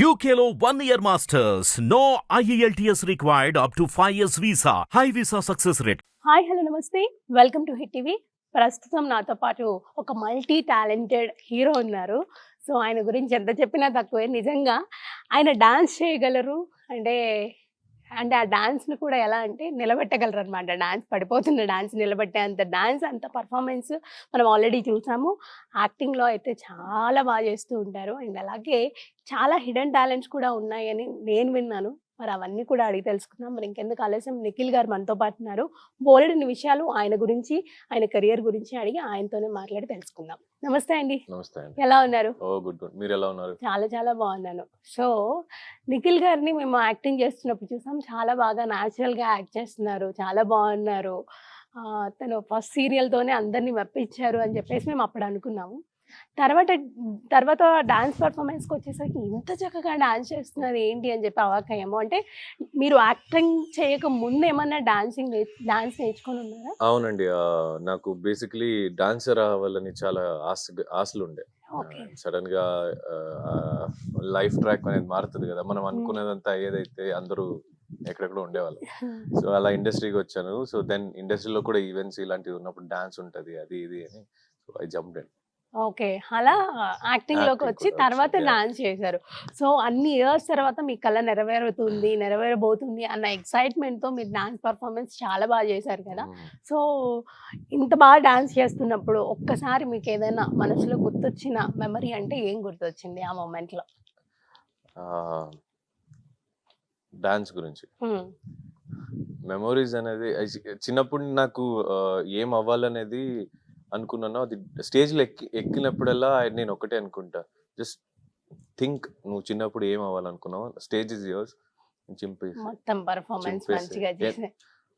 యూకేలో one year masters no E IELTS required up to 5 years visa. High visa success rate. Hi hello namaste. Welcome to hit TV ప్రస్తుతం నాతో పాటు ఒక multi talented hero ఉన్నారు. So ఆయన గురించి ఎంత చెప్పినా తక్కువే. నిజంగా ఆయన డాన్స్ చేయగలరు. అంటే అండ్ ఆ డాన్స్ను కూడా ఎలా అంటే నిలబెట్టగలరు అనమాట డాన్స్ పడిపోతున్న డాన్స్ నిలబెట్టే అంత డాన్స్ అంత పర్ఫార్మెన్స్ మనం ఆల్రెడీ చూసాము. యాక్టింగ్లో అయితే చాలా బాగా చేస్తూ ఉంటారు. అండ్ అలాగే చాలా హిడెన్ టాలెంట్స్ కూడా ఉన్నాయని నేను విన్నాను. మరి అవన్నీ కూడా అడిగి తెలుసుకుందాం. మరి ఇంకెందుకు ఆలస్యం? నిఖిల్ గారు మనతో పాటు ఉన్నారు. బోలెడని విషయాలు ఆయన గురించి ఆయన కెరియర్ గురించి అడిగి ఆయనతోనే మాట్లాడి తెలుసుకుందాం. నమస్తే అండి. నమస్తే ఎలా ఉన్నారు? Oh good good. మీరు ఎలా ఉన్నారు? చాలా చాలా బాగున్నాను. సో నిఖిల్ గారిని మేము యాక్టింగ్ చేస్తున్నప్పుడు చూసాం. చాలా బాగా న్యాచురల్గా యాక్ట్ చేస్తున్నారు. చాలా బాగున్నారు. తను ఫస్ట్ సీరియల్తోనే అందరినీ మెప్పించారు అని చెప్పేసి మేము అప్పుడు అనుకున్నాము. తర్వాత తర్వాత డాన్స్ పర్ఫార్మెన్స్కి వచ్చేసరికి ఇంత చక్కగా డాన్స్ చేస్తున్నారు ఏంటి అని చెప్పి అవాకయ్యాము అంటే మీరు యాక్టింగ్ చేయక ముందు ఏమన్నా డాన్సింగ్ డాన్స్ నేర్చుకొని ఉన్నారా? అవునండి. నాకు బేసిక్లీ డాన్సర్ అవ్వాలని చాలా ఆశ ఆశలు ఉండే సడన్గా లైఫ్ ట్రాక్ అనేది మారుతుంది కదా. మనం అనుకున్నదంతా ఏదైతే అందరూ ఎక్కడెక్కడ ఉండేవాళ్ళు. సో అలా ఇండస్ట్రీకి వచ్చాను. సో దెన్ ఇండస్ట్రీలో కూడా ఈవెంట్స్ ఇలాంటివి ఉన్నప్పుడు డాన్స్ ఉంటది అది ఇది అని. So I jump okay. అలా యాక్టింగ్లోకి వచ్చి తర్వాత. డాన్స్ చేశారు. సో అన్ని ఇయర్స్ తర్వాత మీ కళ నెరవేరుతుంది నెరవేరబోతుంది అన్న ఎక్సైట్మెంట్తో మీరు డాన్స్ పర్ఫార్మెన్స్ చాలా బాగా చేశారు కదా. సో ఇంత బాగా డాన్స్ చేస్తున్నప్పుడు ఒక్కసారి మీకు ఏదైనా మనసులో గుర్తొచ్చిన మెమరీ అంటే ఏం గుర్తొచ్చింది ఆ మూమెంట్లో? డాన్స్ గురించి. మెమోరీస్ అనేది చిన్నప్పుడు నాకు ఏం అవ్వాలనేది అనుకున్నాను అది స్టేజ్లో ఎక్కి ఎక్కినప్పుడల్లా నేను ఒకటే అనుకుంటా. జస్ట్ థింక్ నువ్వు చిన్నప్పుడు ఏం అవ్వాలనుకున్నావు స్టేజ్ ఇస్ యువర్స్ చింపేసి మొత్తం పర్ఫార్మెన్స్ చింపేసి. మంచిగా చేసి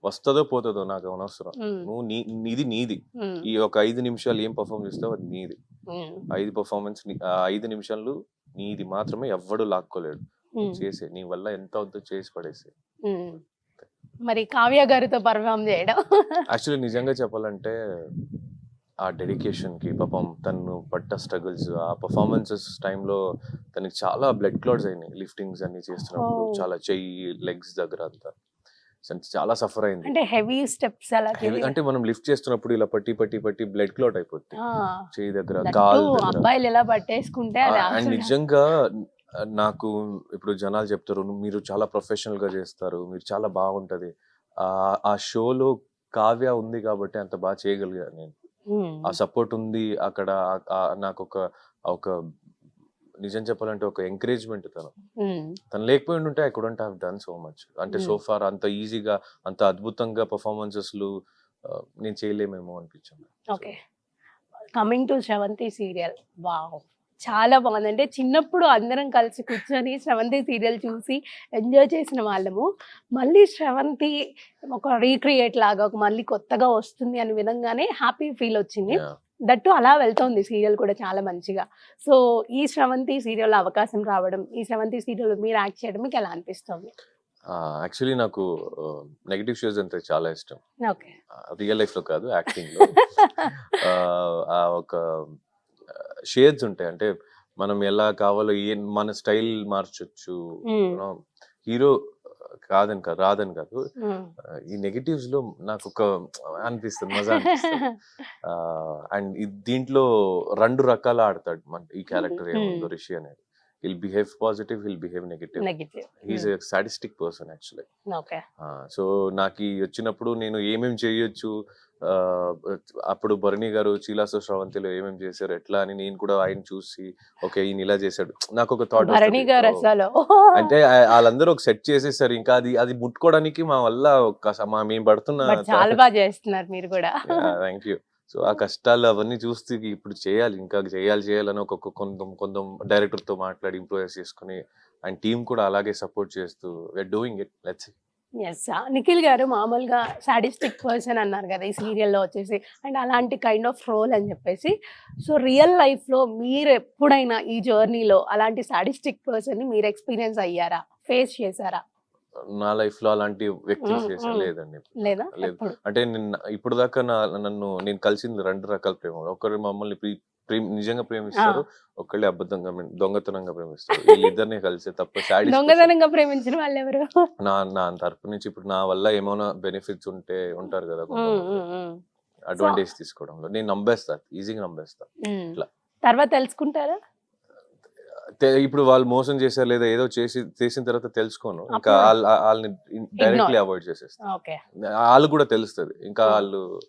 వస్తుందో పోతుందో నాకు అనవసరం నువ్వు నీ నీది నీది. ఈ ఒక ఐదు నిమిషాలు ఏం పర్ఫామ్ చేస్తావు అది నీది. ఐదు పర్ఫార్మెన్స్ ఐదు నిమిషాలు నీది మాత్రమే ఎవ్వడు లాక్కోలేడు. చేసే నీ వల్ల ఎంత అవుతుందో చేసి పడేసే. మరి కావ్య గారితో పర్ఫామ్ చేయడం. యాక్చువల్లీ నిజంగా చెప్పాలంటే ఆ డెడికేషన్కి పాపం తను పట్ట స్ట్రగుల్స్ ఆ పర్ఫార్మెన్సెస్ టైంలో తనకి చాలా బ్లడ్ క్లాట్స్ అయినాయి. లిఫ్టింగ్స్ అన్ని చేస్తున్నప్పుడు. చాలా చెయ్యి లెగ్స్ దగ్గర అంతా. చాలా సఫర్ అయింది. అంటే హెవీ స్టెప్స్ అలా అంటే మనం లిఫ్ట్ చేస్తున్నప్పుడు ఇలా పట్టి పట్టి పట్టి బ్లడ్ క్లాట్ అయిపోతుంది చెయ్యి దగ్గర కాల్ అబ్బాయిలు ఎలా పట్టేసుకుంటే అండ్ నిజంగా నాకు ఇప్పుడు జనాలు చెప్తారు "నువ్వు- మీరు చాలా ప్రొఫెషనల్గా చేస్తారు మీరు చాలా బాగుంటది. ఆ షోలో కావ్య ఉంది కాబట్టి అంత బాగా చేయగలిగాను నేను. ఆ సపోర్ట్ ఉంది. అక్కడ నాకు ఒక ఒక నిజం చెప్పాలంటే ఒక ఎంకరేజ్మెంట్ తను. తను లేకపోయి ఉంటే I couldn't have done so much. అంటే. సో ఫార్ అంత ఈజీగా అంత అద్భుతంగా పర్ఫార్మెన్సెస్లు నేను చేయలేమేమో అనిపించింది. Okay. Coming to Sravanthi serial. Wow. చాలా బాగుంది అంటే చిన్నప్పుడు అందరం కలిసి కూర్చొని శ్రవంతి సీరియల్ చూసి ఎంజాయ్ చేసిన వాళ్ళము. మళ్ళీ శ్రవంతి ఒక రీక్రియేట్ లాగా ఒక మళ్ళీ కొత్తగా వస్తుంది అని విధంగానే హ్యాపీ ఫీల్ వచ్చింది. దట్టు అలా వెళ్తోంది సీరియల్ కూడా చాలా మంచిగా. సో ఈ శ్రవంతి సీరియల్ అవకాశం రావడం ఈ శ్రవంతి సీరియల్ మీరు యాక్ట్ చేయడం మీకు ఎలా అనిపిస్తుంది? యాక్చువల్లీ నాకు నెగిటివ్ షోస్ అంటే చాలా ఇష్టం. ఓకే. రియల్ లైఫ్లో కాదు యాక్టింగ్లో ఒక షేడ్స్ ఉంటాయి. అంటే మనం ఎలా కావాలో ఏ మన స్టైల్ మార్చొచ్చు. హీరో కాదని కాదు రాదని కాదు. ఈ నెగటివ్స్లో నాకు ఒక అనిపిస్తుంది మజా అనిపిస్తుంది. అండ్ దీంట్లో రెండు రకాల ఆడతాడు మన ఈ క్యారెక్టర్. ఏముందో రిషి అనేది. He'll behave positive he'll behave negative. He's sadistic person actually so నాకు ఈ వచ్చినప్పుడు నేను ఏమేమి చేయొచ్చు అప్పుడు భరణి గారు చీలాసో శ్రవంతిలో ఏమేమి చేశారు ఎట్లా అని నేను కూడా ఆయన చూసి ఓకే ఈయన ఇలా చేశాడు. నాకు ఒక థాట్ అంటే వాళ్ళందరూ ఒక సెట్ చేసేసారు. ఇంకా అది అది ముట్టుకోవడానికి మా వల్ల మా మేము పడుతున్న చాలా బాగా చేస్తున్నారు మీరు కూడా. థ్యాంక్ యూ సో ఆ కష్టాలు అవన్నీ చూస్తే ఇప్పుడు చేయాలి. ఇంకా చేయాలి చేయాలని ఒక కొంత కొంత డైరెక్టర్తో మాట్లాడి ఇంప్రూవైజ్ చేసుకుని అండ్ టీం కూడా అలాగే సపోర్ట్ చేస్తూ we're doing it let's yes Nikhil గారు మామూలుగా సాడిస్టిక్ పర్సన్ అన్నారు కదా ఈ సీరియల్లో వచ్చేసి. అండ్ అలాంటి కైండ్ ఆఫ్ రోల్ అని చెప్పేసి. సో రియల్ లైఫ్లో మీరు ఎప్పుడైనా ఈ జర్నీలో అలాంటి సాడిస్టిక్ పర్సన్ని మీరు ఎక్స్పీరియన్స్ అయ్యారా? ఫేస్ చేశారా? నా లైఫ్లో అలాంటి వ్యక్తులు మ్మ్, చేసా మ్మ్. లేదండి లేదా? అంటే ఇప్పుడు దాకా నన్ను నేను కలిసింది రెండు రకాల ప్రేమ ఒకరు మమ్మల్ని నిజంగా ప్రేమిస్తారు. ఒకళ్ళే అబద్ధంగా దొంగతనంగా ప్రేమిస్తారు. వీళ్ళిద్దరిని కలిసి తప్ప దొంగతనంగా ప్రేమించిన వాళ్ళు ఎవరు నా నా తరపు నుంచి ఇప్పుడు నా వల్ల ఏమైనా బెనిఫిట్స్ ఉంటే ఉంటారు కదా అడ్వాంటేజ్ తీసుకోవడంలో. నేను నమ్మేస్తా ఈజీగా నమ్మేస్తా. ఇట్లా. తర్వాత తెలుసుకుంటారా? ఇప్పుడు వాళ్ళు మోసం చేశారు లేదా ఏదో చేసి చేసిన తర్వాత తెలుసుకోను. ఇంకా వాళ్ళని డైరెక్ట్లీ అవాయిడ్ చేసేస్తా. ఓకే. వాళ్ళు కూడా తెలుస్తుంది. ఇంకా. వాళ్ళు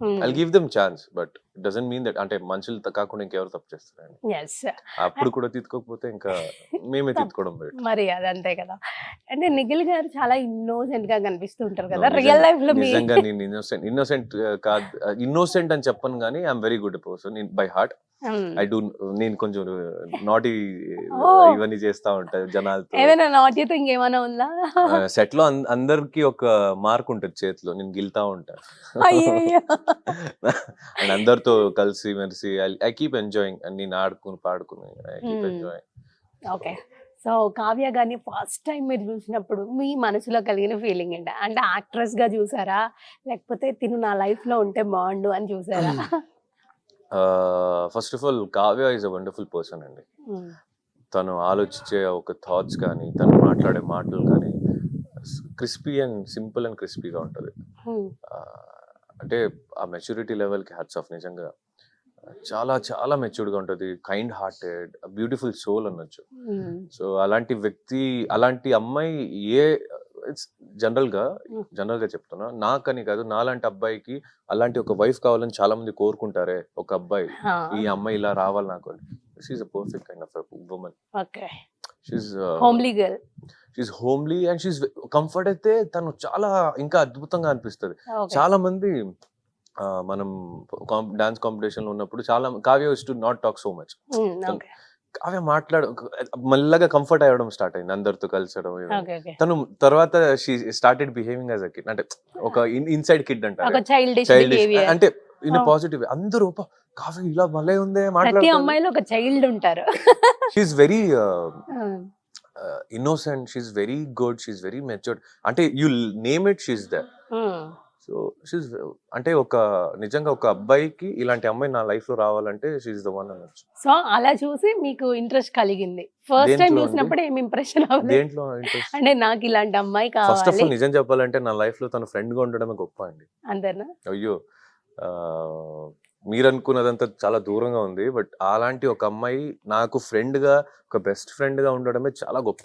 I give them chance but doesn't mean that అంటే మనుషులు కాకుండా ఇంకెవరు తప్పు చేస్తారండి ఎస్ అప్పుడు కూడా తీసుకోకపోతే ఇంకా మేమే. తీసుకోవడం మరి అది అంతే కదా అంటే నిఖిల్ గారు చాలా ఇన్నోసెంట్గా కనిపిస్తూ ఉంటారు కదా రియల్ లైఫ్లో నిజంగా నేను ఇన్నోసెంట్ ఇన్నోసెంట్ కాదు ఇన్నోసెంట్ అని చెప్పను కానీ I'm very good person by heart. I do నేను కొంచెం నాటి Oh. ఇవన్నీ చేస్తా ఉంటాను జనాలతో. ఏదైనా నాట్యత ఇంకేమైనా ఉందా? సెట్లో అందరికి ఒక మార్క్ ఉంటుంది చేతిలో నేను గిల్తా ఉంటాను. అండ్ అందరితో కలిసి మెలిసి ఐ కీప్ ఎంజాయింగ్ నేను ఆడుకుని పాడుకుని I keep Hmm. Enjoying okay so Kavya గారిని ఫస్ట్ టైం మీరు చూసినప్పుడు మీ మనసులో కలిగిన ఫీలింగ్ ఏంటి? అంటే యాక్ట్రెస్గా చూసారా? లేకపోతే తిను నా లైఫ్లో ఉంటే బాగుండు అని చూసారా? First of all Kavya is a wonderful person అండి Hmm. తను ఆలోచించే ఒక థాట్స్ కానీ తను మాట్లాడే మాటలు కానీ క్రిస్పీ అండ్ సింపుల్ అండ్ క్రిస్పీగా ఉంటుంది. అంటే ఆ మెచ్యూరిటీ లెవెల్కి హ్యాట్స్ ఆఫ్ నిజంగా చాలా చాలా మెచ్యూర్డ్గా ఉంటుంది కైండ్ హార్టెడ్ బ్యూటిఫుల్ సోల్ అనొచ్చు Hmm. సో అలాంటి వ్యక్తి అలాంటి అమ్మాయి ఏ జనరల్గా Mm. జనరల్గా చెప్తున్నా నాకని కాదు నాలాంటి అబ్బాయికి అలాంటి ఒక వైఫ్ కావాలని చాలా మంది కోరుకుంటారే ఒక అబ్బాయి. ఈ అమ్మాయి ఇలా రావాలి నాకు she a perfect kind of women okay. She homely girl. She homely and she comfort అయితే తను చాలా ఇంకా అద్భుతంగా అనిపిస్తుంది. చాలా మంది మనం డాన్స్ కాంపిటీషన్లో ఉన్నప్పుడు చాలా Kavya to not talk so much Kavya మాట్లాడ మెల్లగా కంఫర్ట్ అవ్వడం స్టార్ట్ అయింది అందరితో కలిసడం తను తర్వాత she started behaving as a kid అంటే ఒక ఇన్సైడ్ కిడ్ ఒక అంటారు చైల్డిష్ చైల్డ్ అంటే ఇన్. పాజిటివ్ అందరూ "అబ్బా, కావ్య ఇలా భలే ఉందే ప్రతి అమ్మాయిలో ఒక చైల్డ్ ఉంటారు. She very. Innocent she very good she very matured అంటే you name it she the Hmm. So she అంటే ఒక నిజంగా ఒక అబ్బాయికి ఇలాంటి అమ్మాయి నా లైఫ్లో రావాలంటే షీఈ్ ద వన్ అనొచ్చు. సో అలా చూసి మీకు ఇంట్రెస్ట్ కలిగింది. First time? చూసినప్పుడు ఏం ఇంప్రెషన్ అవ్వలేదు. దేంట్లో అంటే నాకు ఇలాంటి అమ్మాయి ఫస్ట్ ఆఫ్ కావాలి. ఆల్ నిజం చెప్పాలంటే నా లైఫ్లో తన ఫ్రెండ్గా ఉండడమే గొప్ప అండి. అంతేనా? అయ్యో మీరు అనుకున్నదంతా చాలా దూరంగా ఉంది. బట్ అలాంటి ఒక అమ్మాయి నాకు ఫ్రెండ్గా ఒక బెస్ట్ ఫ్రెండ్గా ఉండడమే చాలా గొప్ప.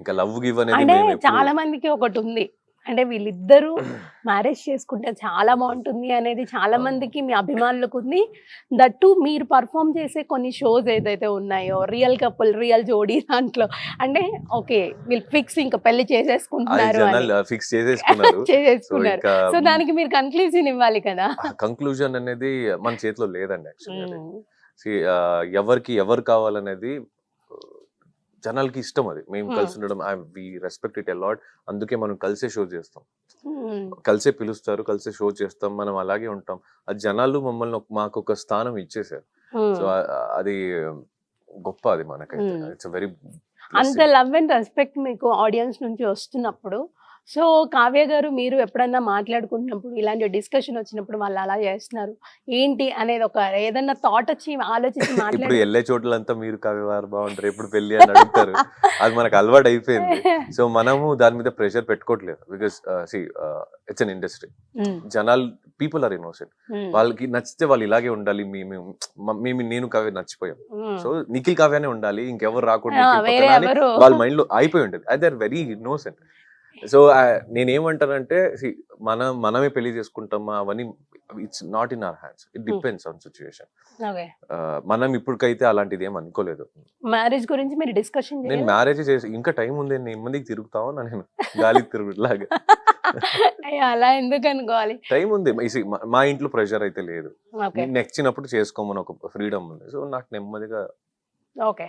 ఇంకా లవ్ గివ్ అనేది చాలా మందికి ఒకటి ఉంది. అంటే వీళ్ళిద్దరూ మ్యారేజ్ చేసుకుంటే చాలా బాగుంటుంది అనేది చాలా. మందికి మీ అభిమానులకు ఉంది. దట్టు మీరు పర్ఫామ్ చేసే కొన్ని షోస్ ఏదైతే ఉన్నాయో రియల్ కపుల్ రియల్ జోడీ దాంట్లో అంటే ఓకే వీళ్ళు ఫిక్స్ ఇంకా పెళ్ళి చేసేసుకుంటున్నారు ఫిక్స్ చేసేసుకున్నారు. సో చేసేసుకున్నారు ఇంకా సో దానికి మీరు కన్క్లూజన్ ఇవ్వాలి కదా. కంక్లూజన్ అనేది మన చేతిలో లేదండి యాక్చువల్లీ. ఎవరికి ఎవరు కావాలనేది జనాలకి ఇష్టం అది మేము. కలిసి ఉండడం వి రెస్పెక్ట్ ఇట్ అలాట్ అందుకే మనం కలిసే షో చేస్తాం. కలిసే పిలుస్తారు కలిసే షో చేస్తాం మనం అలాగే ఉంటాం అది జనాలు మమ్మల్ని మాకు ఒక స్థానం ఇచ్చేసారు. సో అది గొప్ప అది మనకైతే. ఇట్స్ వెరీ అంత లవ్ అండ్ రెస్పెక్ట్ మీకు ఆడియన్స్ నుంచి వస్తున్నప్పుడు సో కావ్య గారు మీరు ఎప్పుడన్నా మాట్లాడుకుంటున్నప్పుడు ఇలాంటి డిస్కషన్ వచ్చినప్పుడు వాళ్ళు అలా చేస్తున్నారు? ఏంటి అనేది ఒక ఏదన్నా థాట్ వచ్చి ఆలోచించి ఇప్పుడు వెళ్ళే చోట్లంతా మీరు కవివారు బాగుంటారు. ఎప్పుడు పెళ్ళి అని అడుగుతారు. అది మనకు అలవాటు అయిపోయింది. సో మనము దాని మీద pressure పెట్టుకోవట్లేదు. Because see it's an industry జనాలు పీపుల్ ఆర్ ఇన్నోసెంట్ వాళ్ళకి నచ్చితే వాళ్ళు ఇలాగే ఉండాలి. మేము మేము నేను కావ్య నచ్చిపోయాం. ఉమ్. సో నిఖిల్ కావ్యానే ఉండాలి. ఇంకెవరు వేరే ఎవరు? వాళ్ళ మైండ్లో అయిపోయి ఉంటుంది. అది ఆర్ వెరీ ఇన్నోసెంట్ సో నేనేమంటానంటే మనం మనమే పెళ్ళి చేసుకుంటామా అవన్నీ it's not in our hands. It depends on situation మనం ఇప్పటికైతే అలాంటిది ఏం అనుకోలేదు. మ్యారేజ్ గురించి మీరు డిస్కషన్ నేను మ్యారేజ్ చేసి ఇంకా టైం ఉంది నేను మందికి తిరుగుతావు నేను గాలి తిరుగులాగా. అలా ఎందుకు అనుకోవాలి? టైం ఉంది. మా- ఇంట్లో ప్రెషర్ అయితే లేదు. నచ్చినప్పుడు చేసుకోమని ఒక ఫ్రీడమ్ ఉంది. సో నాకు నెమ్మదిగా ఓకే.